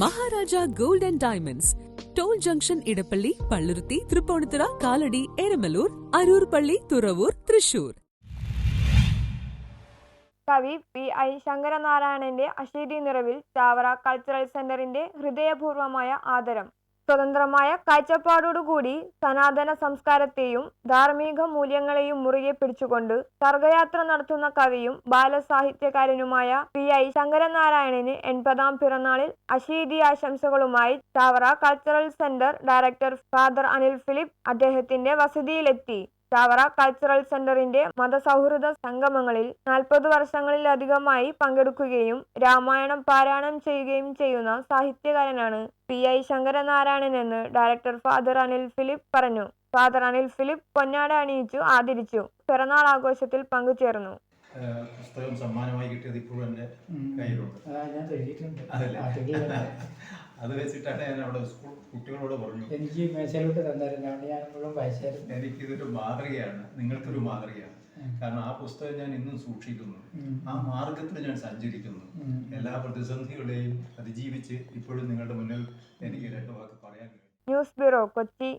Maharaja gold and diamonds. Toll junction Edappally Palluruthy Thrippunithura Kalady Eramalloor Aroor Palli Thuravoor Thrissur. കവി P I ശങ്കരനാരായണന്റെ അശീതി നിറവിൽ Chavara cultural സെന്ററിന്റെ ഹൃദയപൂർവമായ ആദരം. സ്വതന്ത്രമായ കാഴ്ചപ്പാടോടുകൂടി സനാതന സംസ്കാരത്തെയും ധാർമ്മിക മൂല്യങ്ങളെയും മുറുകെ പിടിച്ചുകൊണ്ട് സർഗയാത്ര നടത്തുന്ന കവിയും ബാലസാഹിത്യകാരനുമായ പി ഐ ശങ്കരനാരായണന് എൺപതാം പിറന്നാളിൽ അശീതി ആശംസകളുമായി Chavara cultural centre director father Anil Philip അദ്ദേഹത്തിന്റെ വസതിയിലെത്തി. ചാവറ കൾച്ചറൽ സെന്ററിന്റെ മതസൗഹൃദ സംഗമങ്ങളിൽ നാൽപ്പത് വർഷങ്ങളിലധികമായി പങ്കെടുക്കുകയും രാമായണം പാരായണം ചെയ്യുകയും ചെയ്യുന്ന സാഹിത്യകാരനാണ് പി ഐ ശങ്കരനാരായണനെന്ന് ഡയറക്ടർ ഫാദർ അനിൽ ഫിലിപ്പ് പറഞ്ഞു. ഫാദർ അനിൽ ഫിലിപ്പ് പൊന്നാട അണിയിച്ചു ആദരിച്ചു. പിറന്നാൾ ആഘോഷത്തിൽ പങ്കുചേർന്നു. പുസ്തകം സമ്മാനമായി കിട്ടിയത് ഇപ്പോഴും എന്റെ കയ്യിലുണ്ട്. അത് വെച്ചിട്ടാണ് ഞാൻ അവിടെ സ്കൂൾ കുട്ടികളോട് പറഞ്ഞു. എനിക്ക് മേശയിലോട്ട് തന്നായിരുന്നു. അവിടെ ഞാൻ മുഴുവൻ വായിച്ചായിരുന്നു. എനിക്കിതൊരു മാതൃകയാണ്. നിങ്ങൾക്കൊരു മാതൃകയാണ്. കാരണം ആ പുസ്തകം ഞാൻ ഇന്നും സൂക്ഷിക്കുന്നു. ആ മാർഗത്തിൽ ഞാൻ സഞ്ചരിക്കുന്നു. എല്ലാ പ്രതിസന്ധികളെയും അതിജീവിച്ച് ഇപ്പോഴും നിങ്ങളുടെ മുന്നിൽ എനിക്ക് രണ്ട് വാക്ക് പറയാൻ കഴിയും. News bureau Kochi.